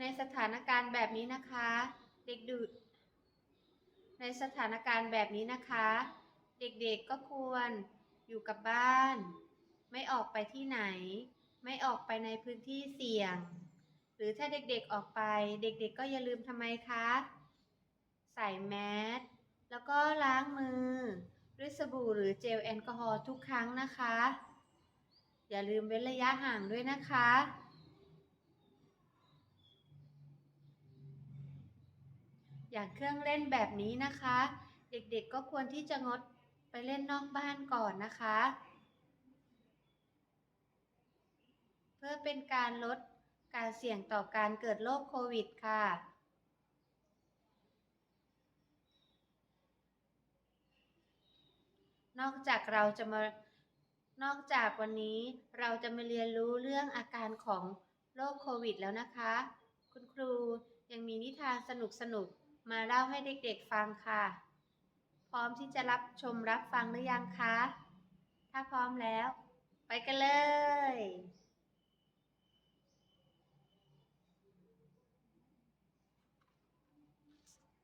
ในสถานการณ์แบบนี้นะคะ เด็กดุในสถานการณ์แบบนี้นะคะ เด็กๆก็ควรอยู่กับบ้าน ไม่ออกไปที่ไหน ไม่ออกไปในพื้นที่เสี่ยง หรือถ้าเด็กๆออกไป เด็กๆก็อย่าลืมทำไมคะ ใส่แมสแล้วก็ล้างมือด้วยสบู่หรือเจลแอลกอฮอล์ทุกครั้งนะคะ อย่าลืมเว้นระยะห่างด้วยนะคะ อย่างเครื่องเล่นแบบนี้นะคะ เด็กๆก็ควรที่จะงดไปเล่นนอกบ้านก่อนนะคะ เพื่อเป็นการลดการเสี่ยงต่อการเกิดโรคโควิดค่ะนอกจากเราจะมานอกจากวันนี้เราจะมาเรียนรู้เรื่องอาการของโรคโควิดแล้วนะคะ คุณครูยังมีนิทานสนุกๆ มาเล่าให้เด็กๆฟังค่ะ พร้อมที่จะรับชมรับฟังหรือยังคะ ถ้าพร้อมแล้ว ไปกันเลย